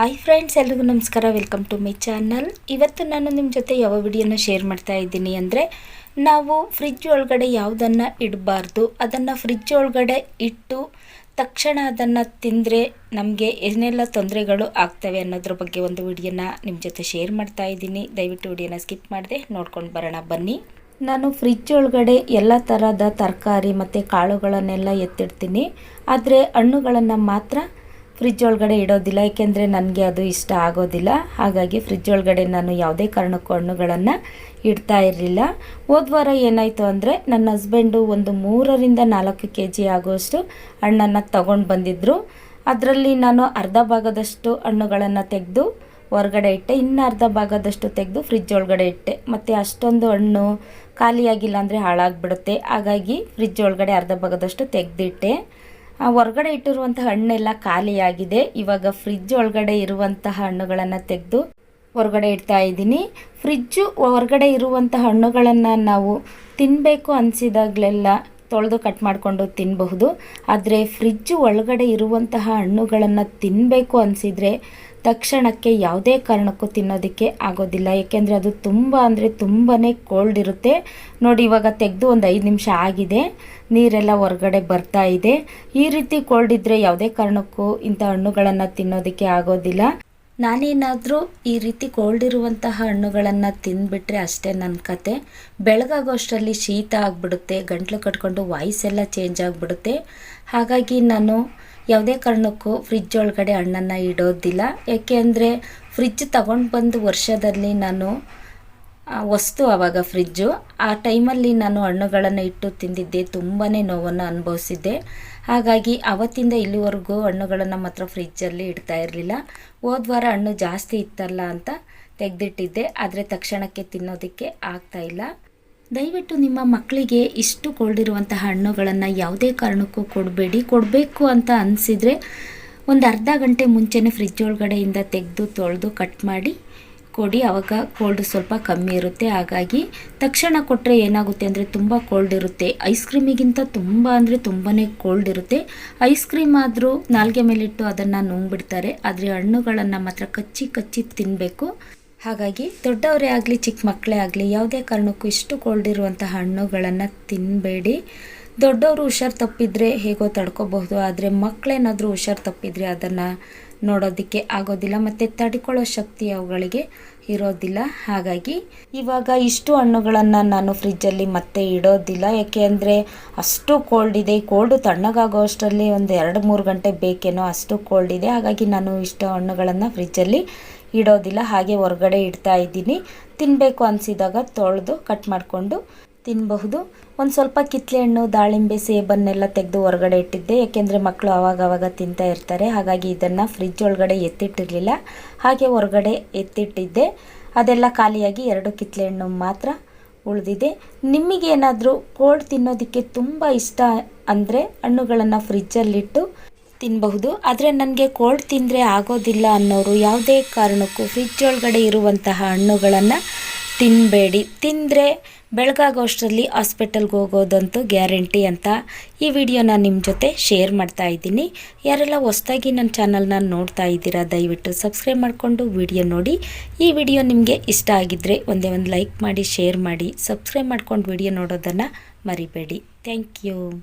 Hi friends ಎಲ್ರಿಗೂ ನಮಸ್ಕಾರ. Welcome to my channel ಇವತ್ತು ನಾನು ನಿಮ್ಮ ಜೊತೆ ಯಾವ ವಿಡಿಯೋನ ಶೇರ್ ಮಾಡ್ತಾ ಇದ್ದೀನಿ ಅಂದರೆ, ನಾವು ಫ್ರಿಜ್ ಒಳಗಡೆ ಯಾವುದನ್ನು ಇಡಬಾರ್ದು, ಅದನ್ನು ಫ್ರಿಜ್ ಒಳಗಡೆ ಇಟ್ಟು ತಕ್ಷಣ ಅದನ್ನು ತಿಂದರೆ ನಮಗೆ ಏನೆಲ್ಲ ತೊಂದರೆಗಳು ಆಗ್ತವೆ ಅನ್ನೋದ್ರ ಬಗ್ಗೆ ಒಂದು ವಿಡಿಯೋನ ನಿಮ್ಮ ಜೊತೆ ಶೇರ್ ಮಾಡ್ತಾ ಇದ್ದೀನಿ. ದಯವಿಟ್ಟು ವಿಡಿಯೋನ ಸ್ಕಿಪ್ ಮಾಡಿದೆ, ನೋಡ್ಕೊಂಡು ಬರೋಣ, ಬನ್ನಿ. ನಾನು ಫ್ರಿಜ್ ಒಳಗಡೆ ಎಲ್ಲ ಥರದ ತರಕಾರಿ ಮತ್ತು ಕಾಳುಗಳನ್ನೆಲ್ಲ ಎತ್ತಿಡ್ತೀನಿ. ಆದರೆ ಹಣ್ಣುಗಳನ್ನು ಮಾತ್ರ ಫ್ರಿಜ್ ಒಳಗಡೆ ಇಡೋದಿಲ್ಲ, ಏಕೆಂದರೆ ನನಗೆ ಅದು ಇಷ್ಟ ಆಗೋದಿಲ್ಲ. ಹಾಗಾಗಿ ಫ್ರಿಜ್ ಒಳಗಡೆ ನಾನು ಯಾವುದೇ ಕಾರಣಕ್ಕೂ ಹಣ್ಣುಗಳನ್ನು ಇಡ್ತಾ ಇರಲಿಲ್ಲ. ಹೋದ ವಾರ ಏನಾಯಿತು ಅಂದರೆ, ನನ್ನ ಹಸ್ಬೆಂಡು ಒಂದು ಮೂರರಿಂದ ನಾಲ್ಕು ಕೆ ಜಿ ಆಗುವಷ್ಟು ಹಣ್ಣನ್ನು ತಗೊಂಡು ಬಂದಿದ್ದರು ಅದರಲ್ಲಿ ನಾನು ಅರ್ಧ ಭಾಗದಷ್ಟು ಹಣ್ಣುಗಳನ್ನು ತೆಗೆದು ಹೊರಗಡೆ ಇಟ್ಟೆ, ಇನ್ನು ಅರ್ಧ ಭಾಗದಷ್ಟು ತೆಗೆದು ಫ್ರಿಜ್ ಒಳಗಡೆ ಇಟ್ಟೆ. ಮತ್ತು ಅಷ್ಟೊಂದು ಹಣ್ಣು ಖಾಲಿಯಾಗಿಲ್ಲ ಅಂದರೆ ಹಾಳಾಗಿಬಿಡುತ್ತೆ. ಹಾಗಾಗಿ ಫ್ರಿಜ್ ಒಳಗಡೆ ಅರ್ಧ ಭಾಗದಷ್ಟು ತೆಗೆದಿಟ್ಟೆ. ಹೊರಗಡೆ ಇಟ್ಟಿರುವಂತಹ ಹಣ್ಣೆಲ್ಲ ಖಾಲಿಯಾಗಿದೆ. ಇವಾಗ ಫ್ರಿಜ್ ಒಳಗಡೆ ಇರುವಂತಹ ಹಣ್ಣುಗಳನ್ನು ತೆಗೆದು ಹೊರಗಡೆ ಇಡ್ತಾ ಇದ್ದೀನಿ. ಫ್ರಿಜ್ಜು ಹೊರಗಡೆ ಇರುವಂತಹ ಹಣ್ಣುಗಳನ್ನು ನಾವು ತಿನ್ನಬೇಕು ಅನಿಸಿದಾಗಲೆಲ್ಲ ತೊಳೆದು ಕಟ್ ಮಾಡಿಕೊಂಡು ತಿನ್ನಬಹುದು ಆದರೆ ಫ್ರಿಜ್ಜು ಒಳಗಡೆ ಇರುವಂತಹ ಹಣ್ಣುಗಳನ್ನು ತಿನ್ನಬೇಕು ಅನಿಸಿದರೆ ತಕ್ಷಣಕ್ಕೆ ಯಾವುದೇ ಕಾರಣಕ್ಕೂ ತಿನ್ನೋದಕ್ಕೆ ಆಗೋದಿಲ್ಲ. ಏಕೆಂದರೆ ಅದು ತುಂಬ ಅಂದರೆ ತುಂಬಾ ಕೋಲ್ಡ್ ಇರುತ್ತೆ. ನೋಡಿ, ಇವಾಗ ತೆಗೆದು ಒಂದು ಐದು ನಿಮಿಷ ಆಗಿದೆ. ನೀರೆಲ್ಲ ಹೊರಗಡೆ ಬರ್ತಾ ಇದೆ. ಈ ರೀತಿ ಕೋಲ್ಡ್ ಇದ್ದರೆ ಯಾವುದೇ ಕಾರಣಕ್ಕೂ ಇಂಥ ಹಣ್ಣುಗಳನ್ನು ತಿನ್ನೋದಕ್ಕೆ ಆಗೋದಿಲ್ಲ. ನಾನೇನಾದರೂ ಈ ರೀತಿ ಕೋಲ್ಡ್ ಇರುವಂತಹ ಹಣ್ಣುಗಳನ್ನು ತಿಂದುಬಿಟ್ರೆ ಅಷ್ಟೇ ನನ್ನ ಕತೆ. ಬೆಳಗಾಗೋ ಅಷ್ಟರಲ್ಲಿ ಶೀತ ಆಗಿಬಿಡುತ್ತೆ, ಗಂಟ್ಲು ಕಟ್ಕೊಂಡು ವಾಯ್ಸ್ ಎಲ್ಲ ಚೇಂಜ್ ಆಗಿಬಿಡುತ್ತೆ. ಹಾಗಾಗಿ ನಾನು ಯಾವುದೇ ಕಾರಣಕ್ಕೂ ಫ್ರಿಜ್ ಒಳಗಡೆ ಹಣ್ಣನ್ನು ಇಡೋದಿಲ್ಲ. ಯಾಕೆ ಅಂದರೆ ಫ್ರಿಜ್ ತಗೊಂಡು ಬಂದು ವರ್ಷದಲ್ಲಿ ನಾನು ವಸ್ತು ಆವಾಗ ಫ್ರಿಜ್ಜು ಆ ಟೈಮಲ್ಲಿ ನಾನು ಹಣ್ಣುಗಳನ್ನು ಇಟ್ಟು ತಿಂದಿದ್ದೆ ತುಂಬಾ ನೋವನ್ನು ಅನುಭವಿಸಿದ್ದೆ. ಹಾಗಾಗಿ ಅವತ್ತಿಂದ ಇಲ್ಲಿವರೆಗೂ ಹಣ್ಣುಗಳನ್ನು ಮಾತ್ರ ಫ್ರಿಜ್ಜಲ್ಲಿ ಇಡ್ತಾ ಇರಲಿಲ್ಲ. ಹೋದ್ವಾರ ಹಣ್ಣು ಜಾಸ್ತಿ ಇತ್ತಲ್ಲ ಅಂತ ತೆಗೆದಿಟ್ಟಿದ್ದೆ. ಆದರೆ ತಕ್ಷಣಕ್ಕೆ ತಿನ್ನೋದಕ್ಕೆ ಆಗ್ತಾಯಿಲ್ಲ ದಯವಿಟ್ಟು ನಿಮ್ಮ ಮಕ್ಕಳಿಗೆ ಇಷ್ಟು ಕೊಳ್ದಿರುವಂತಹ ಹಣ್ಣುಗಳನ್ನು ಯಾವುದೇ ಕಾರಣಕ್ಕೂ ಕೊಡಬೇಡಿ. ಕೊಡಬೇಕು ಅಂತ ಅನಿಸಿದರೆ ಒಂದು ಅರ್ಧ ಗಂಟೆ ಮುಂಚೆನೇ ಫ್ರಿಜ್ ಒಳಗಡೆಯಿಂದ ತೆಗೆದು ತೊಳೆದು ಕಟ್ ಮಾಡಿ ಕೊಡಿ ಆವಾಗ ಕೋಲ್ಡ್ ಸ್ವಲ್ಪ ಕಮ್ಮಿ ಇರುತ್ತೆ. ಹಾಗಾಗಿ ತಕ್ಷಣ ಕೊಟ್ಟರೆ ಏನಾಗುತ್ತೆ ಅಂದರೆ ತುಂಬ ಕೋಲ್ಡ್ ಇರುತ್ತೆ. ಐಸ್ ಕ್ರೀಮಿಗಿಂತ ತುಂಬ ಅಂದರೆ ತುಂಬಾ ಕೋಲ್ಡ್ ಇರುತ್ತೆ. ಐಸ್ ಕ್ರೀಮ್ ಆದರೂ ನಾಲ್ಗೆ ಮೇಲಿಟ್ಟು ಅದನ್ನು ನುಂಗ್ಬಿಡ್ತಾರೆ. ಆದರೆ ಹಣ್ಣುಗಳನ್ನು ಮಾತ್ರ ಕಚ್ಚಿ ಕಚ್ಚಿ ತಿನ್ನಬೇಕು ಹಾಗಾಗಿ ದೊಡ್ಡವರೇ ಆಗಲಿ, ಚಿಕ್ಕ ಮಕ್ಕಳೇ ಆಗಲಿ, ಯಾವುದೇ ಕಾರಣಕ್ಕೂ ಇಷ್ಟು ಕೋಲ್ಡ್ ಇರುವಂಥ ಹಣ್ಣುಗಳನ್ನು ತಿನ್ನಬೇಡಿ ದೊಡ್ಡವರು ಹುಷಾರು ತಪ್ಪಿದರೆ ಹೇಗೋ ತಡ್ಕೋಬಹುದು. ಆದರೆ ಮಕ್ಕಳೇನಾದರೂ ಹುಷಾರು ತಪ್ಪಿದರೆ ಅದನ್ನು ನೋಡೋದಕ್ಕೆ ಆಗೋದಿಲ್ಲ ಮತ್ತು ತಡ್ಕೊಳ್ಳೋ ಶಕ್ತಿ ಅವುಗಳಿಗೆ ಇರೋದಿಲ್ಲ. ಹಾಗಾಗಿ ಇವಾಗ ಇಷ್ಟು ಹಣ್ಣುಗಳನ್ನು ನಾನು ಫ್ರಿಜ್ಜಲ್ಲಿ ಮತ್ತೆ ಇಡೋದಿಲ್ಲ. ಯಾಕೆ ಅಂದರೆ ಅಷ್ಟು ಕೋಲ್ಡ್ ಇದೆ. ಕೋಲ್ಡು ತಣ್ಣಗಾಗೋ ಅಷ್ಟರಲ್ಲಿ ಒಂದು ಎರಡು ಮೂರು ಗಂಟೆ ಬೇಕೇನೋ ಅಷ್ಟು ಕೋಲ್ಡ್ ಇದೆ. ಹಾಗಾಗಿ ನಾನು ಇಷ್ಟು ಹಣ್ಣುಗಳನ್ನು ಫ್ರಿಜ್ಜಲ್ಲಿ ಇಡೋದಿಲ್ಲ. ಹಾಗೆ ಹೊರಗಡೆ ಇಡ್ತಾ ಇದ್ದೀನಿ. ತಿನ್ನಬೇಕು ಅನಿಸಿದಾಗ ತೊಳೆದು ಕಟ್ ಮಾಡಿಕೊಂಡು ತಿನ್ನಬಹುದು ಒಂದು ಸ್ವಲ್ಪ ಕಿತ್ತಲೆ ಹಣ್ಣು, ದಾಳಿಂಬೆ, ಸೇಬನ್ನೆಲ್ಲ ತೆಗೆದು ಹೊರಗಡೆ ಇಟ್ಟಿದ್ದೆ. ಯಾಕೆಂದರೆ ಮಕ್ಕಳು ಆವಾಗ ಆವಾಗ ತಿಂತಾ ಇರ್ತಾರೆ. ಹಾಗಾಗಿ ಇದನ್ನು ಫ್ರಿಜ್ ಒಳಗಡೆ ಎತ್ತಿಟ್ಟಿರಲಿಲ್ಲ. ಹಾಗೆ ಹೊರಗಡೆ ಎತ್ತಿಟ್ಟಿದ್ದೆ. ಅದೆಲ್ಲ ಖಾಲಿಯಾಗಿ ಎರಡು ಕಿತ್ತಲೆ ಹಣ್ಣು ಮಾತ್ರ ಉಳಿದಿದೆ. ನಿಮಗೇನಾದರೂ ಕೋಲ್ಡ್ ತಿನ್ನೋದಕ್ಕೆ ತುಂಬ ಇಷ್ಟ ಅಂದರೆ ಹಣ್ಣುಗಳನ್ನು ಫ್ರಿಜ್ಜಲ್ಲಿಟ್ಟು ತಿನ್ನಬಹುದು ಆದರೆ ನನಗೆ ಕೋಲ್ಡ್ ತಿಂದರೆ ಆಗೋದಿಲ್ಲ ಅನ್ನೋರು ಯಾವುದೇ ಕಾರಣಕ್ಕೂ ಫ್ರಿಜ್ ಒಳಗಡೆ ಇರುವಂತಹ ಹಣ್ಣುಗಳನ್ನು ತಿನ್ನಬೇಡಿ ತಿಂದರೆ ಬೆಳಗಾಗೋಷ್ಟರಲ್ಲಿ ಹಾಸ್ಪಿಟಲ್ಗೆ ಹೋಗೋದಂತೂ ಗ್ಯಾರಂಟಿ ಅಂತ ಈ ವಿಡಿಯೋನ ನಿಮ್ಮ ಜೊತೆ ಶೇರ್ ಮಾಡ್ತಾ ಇದ್ದೀನಿ. ಯಾರೆಲ್ಲ ಹೊಸ್ದಾಗಿ ನನ್ನ ಚಾನಲ್ನ ನೋಡ್ತಾ ಇದ್ದೀರಾ, ದಯವಿಟ್ಟು ಸಬ್ಸ್ಕ್ರೈಬ್ ಮಾಡಿಕೊಂಡು ವಿಡಿಯೋ ನೋಡಿ. ಈ ವಿಡಿಯೋ ನಿಮಗೆ ಇಷ್ಟ ಆಗಿದ್ದರೆ ಒಂದೇ ಒಂದು ಲೈಕ್ ಮಾಡಿ, ಶೇರ್ ಮಾಡಿ, ಸಬ್ಸ್ಕ್ರೈಬ್ ಮಾಡ್ಕೊಂಡು ವಿಡಿಯೋ ನೋಡೋದನ್ನು ಮರಿಬೇಡಿ. Thank you.